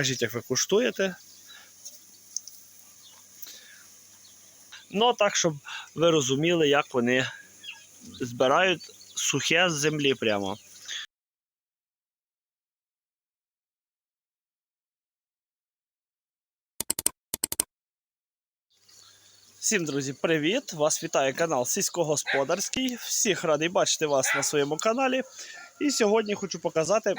Кажіть, як ви куштуєте. Ну, так, щоб ви розуміли, як вони збирають сухе з землі прямо. Всім, друзі, привіт! Вас вітає канал Сільськогосподарський. Всіх радий бачити вас на своєму каналі. І сьогодні хочу показати,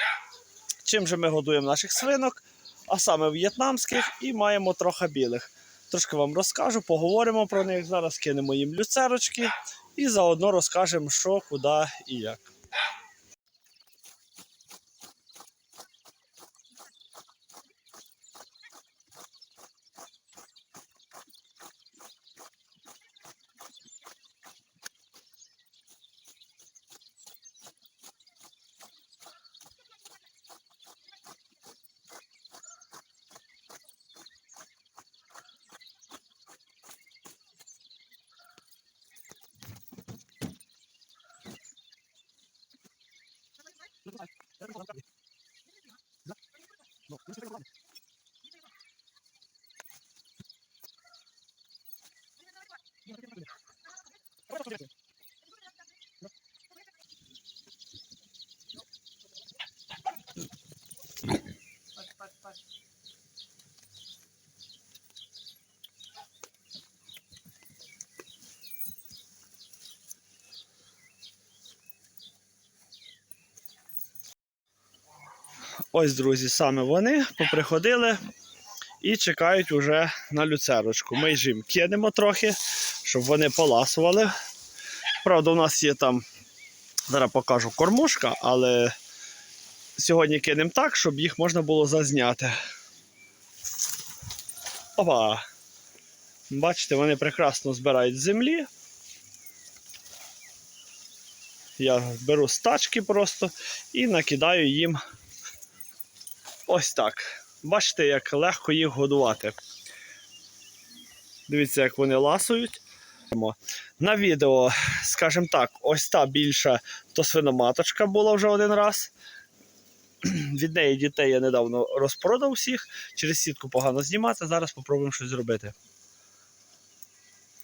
чим же ми годуємо наших свинок, а саме в'єтнамських, і маємо трохи білих. Трошки вам розкажу, поговоримо про них. Зараз кинемо їм люцерочки і заодно розкажемо, що, куди і як. Gracias. Ось, друзі, саме вони поприходили і чекають уже на люцерочку. Ми ж їм кинемо трохи, щоб вони поласували. Правда, у нас є там, зараз покажу кормушка, але сьогодні кинемо так, щоб їх можна було зазняти. Опа! Бачите, вони прекрасно збирають з землі. Я беру з тачки просто і накидаю їм ось так. Бачите, як легко їх годувати. Дивіться, як вони ласують. На відео, скажімо так, ось та більша то свиноматочка була вже один раз. Від неї дітей я недавно розпродав всіх. Через сітку погано знімати. Зараз спробуємо щось зробити.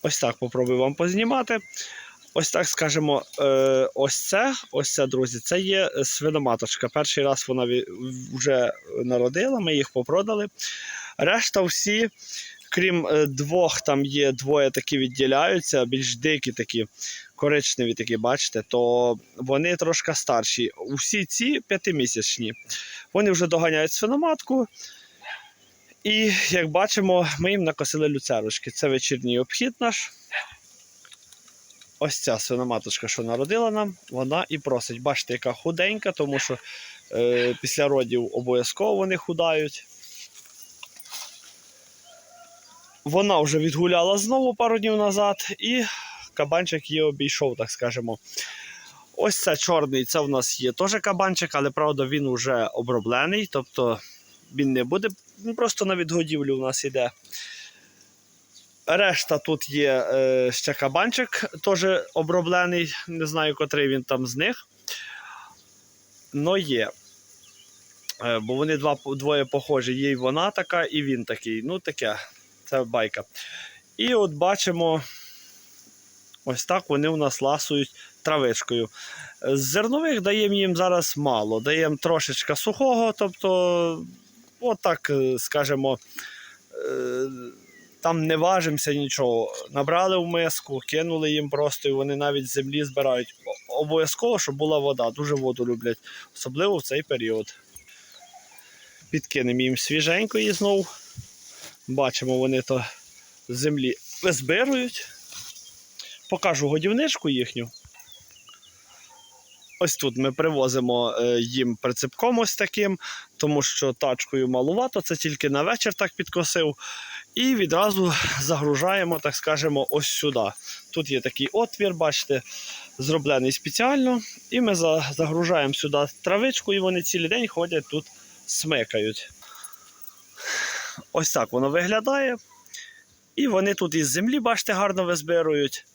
Ось так попробую вам познімати. Ось так скажемо, е, ось це, ось це, друзі, це є свиноматочка. Перший раз вона вже народила, ми їх попродали. Решта всі, крім е, двох, там є двоє такі відділяються, більш дикі такі, коричневі такі, бачите, то вони трошки старші. Усі ці п'ятимісячні. Вони вже доганяють свиноматку. І як бачимо, ми їм накосили люцерочки. Це вечірній обхід наш. Ось ця свиноматочка, що народила нам, вона і просить. Бачите, яка худенька, тому що е, після родів обов'язково вони худають. Вона вже відгуляла знову пару днів назад, і кабанчик її обійшов, так скажемо. Ось це чорний, це в нас є теж кабанчик, але правда він вже оброблений, тобто він не буде, він просто на відгодівлю у нас йде. Решта тут є е, ще кабанчик, теж оброблений, не знаю, котрий він там з них. Но є. Е, бо вони два, двоє похожі. Є і вона така, і він такий. Ну, таке, це байка. І от бачимо, ось так вони у нас ласують травичкою. З зернових даємо їм зараз мало. Даємо трошечка сухого, тобто, от так, е, скажемо. е, там не важимося нічого. Набрали в миску, кинули їм просто, і вони навіть з землі збирають. Обов'язково, щоб була вода. Дуже воду люблять, особливо в цей період. Підкинемо їм свіженької знову. Бачимо, вони то землі визбирують. Покажу годівничку їхню. Ось тут ми привозимо е, їм прицепком ось таким, тому що тачкою малувато, це тільки на вечір так підкосив. І відразу загружаємо, так скажемо, ось сюди. Тут є такий отвір, бачите, зроблений спеціально. І ми загружаємо сюди травичку, і вони цілий день ходять тут, смикають. Ось так воно виглядає. І вони тут із землі, бачите, гарно визбирують.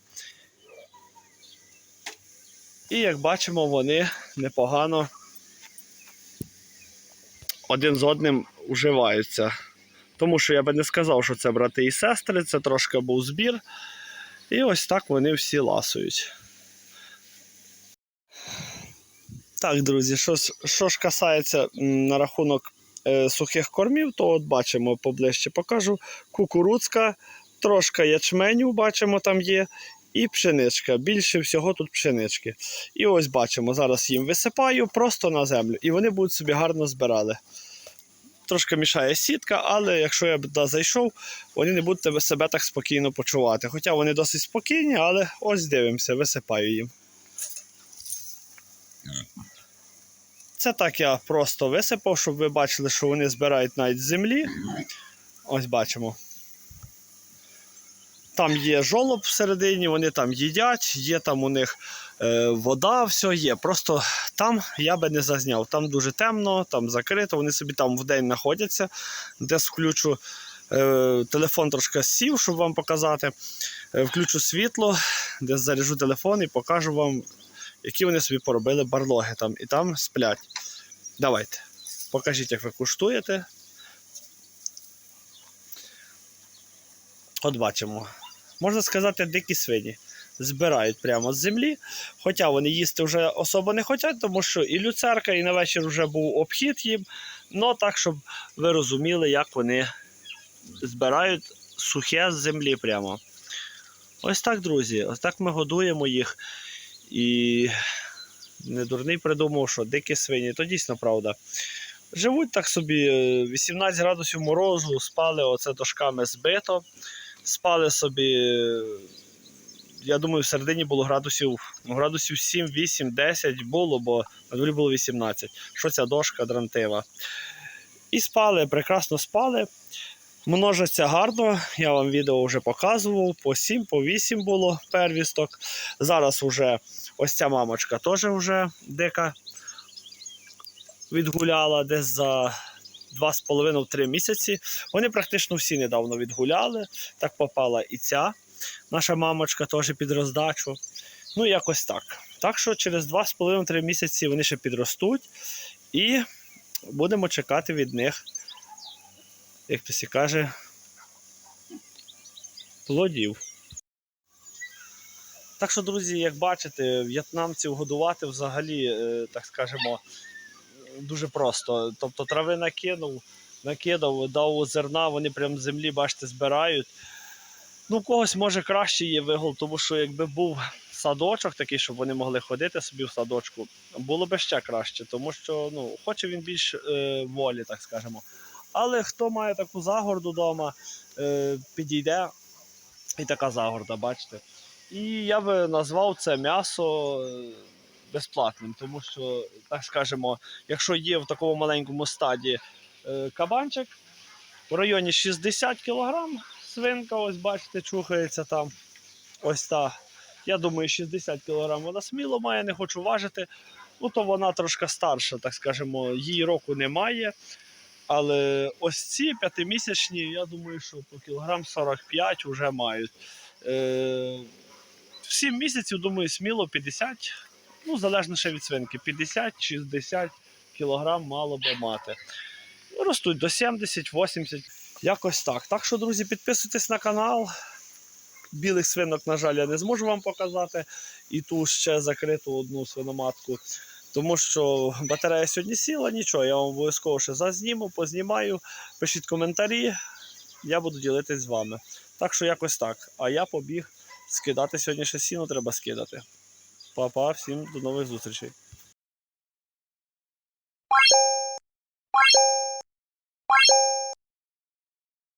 І як бачимо, вони непогано один з одним уживаються. Тому що я би не сказав, що це брати і сестри, це трошки був збір. І ось так вони всі ласують. Так, друзі, що, що ж касається на рахунок е, сухих кормів, то от бачимо поближче покажу. Кукурудзка, трошки ячменю, бачимо, там є, і пшеничка. Більше всього тут пшенички. І ось бачимо, зараз їм висипаю просто на землю, і вони будуть собі гарно збирали. Трошки мішає сітка, але якщо я туди зайшов, вони не будуть себе так спокійно почувати. Хоча вони досить спокійні, але ось дивимося, висипаю їм. Це так я просто висипав, щоб ви бачили, що вони збирають навіть з землі. Ось бачимо. Там є жолоб всередині, вони там їдять, є там у них вода, все є. Просто там я би не зазняв. Там дуже темно, там закрито, вони собі там вдень знаходяться. Десь включу е, телефон трошки сів, щоб вам показати. Е, включу світло, десь заряжу телефон і покажу вам, які вони собі поробили барлоги там. І там сплять. Давайте. Покажіть, як ви куштуєте. От бачимо. Можна сказати, дикі свині. Збирають прямо з землі. Хоча вони їсти вже особо не хочуть, тому що і люцерка, і на вечір вже був обхід їм. Ну так, щоб ви розуміли, як вони збирають сухе з землі прямо. Ось так, друзі. Ось так ми годуємо їх. І не дурний придумав, що дикі свині, то дійсно правда. Живуть так собі е, 18 градусів морозу, спали оце дошками збито. Спали собі, е, я думаю, в середині було градусів, ну, градусів 7, 8, 10 було, бо на дворі було 18. Що ця дошка дрантива. І спали, прекрасно спали. Множаться гарно, я вам відео вже показував. По 7, по 8 було первісток. Зараз вже ось ця мамочка теж вже дика відгуляла десь за 2,5-3 місяці. Вони практично всі недавно відгуляли. Так попала і ця наша мамочка теж під роздачу. Ну, якось так. Так що через 2,5-3 місяці вони ще підростуть і будемо чекати від них, як хтось каже, плодів. Так що, друзі, як бачите, в'єтнамців годувати взагалі, е, так скажемо, дуже просто. Тобто трави накинув, накидав, дав зерна, вони прямо з землі, бачите, збирають. Ну, у когось може краще є вигул, тому що якби був садочок такий, щоб вони могли ходити собі в садочку, було б ще краще, тому що ну, хоче він більш е, волі, так скажемо. Але хто має таку загорду вдома, е, підійде і така загорда, бачите. І я би назвав це м'ясо е, безплатним, тому що, так скажемо, якщо є в такому маленькому стаді е, кабанчик в районі 60 кг, свинка, ось бачите, чухається там. Ось та. Я думаю, 60 кг вона сміло має, не хочу важити. Ну, то вона трошки старша, так скажемо, їй року немає. Але ось ці п'ятимісячні, я думаю, що по кілограм 45 вже мають. Е, в 7 місяців, думаю, сміло 50, ну, залежно ще від свинки, 50-60 кілограм мало би мати. Ростуть до 70-80, якось так. Так що, друзі, підписуйтесь на канал. Білих свинок, на жаль, я не зможу вам показати. І ту ще закриту одну свиноматку. Тому що батарея сьогодні сіла, нічого, я вам обов'язково ще зазніму, познімаю. Пишіть коментарі, я буду ділитись з вами. Так що якось так. А я побіг скидати сьогодні ще сіно треба скидати. Па-па, всім до нових зустрічей.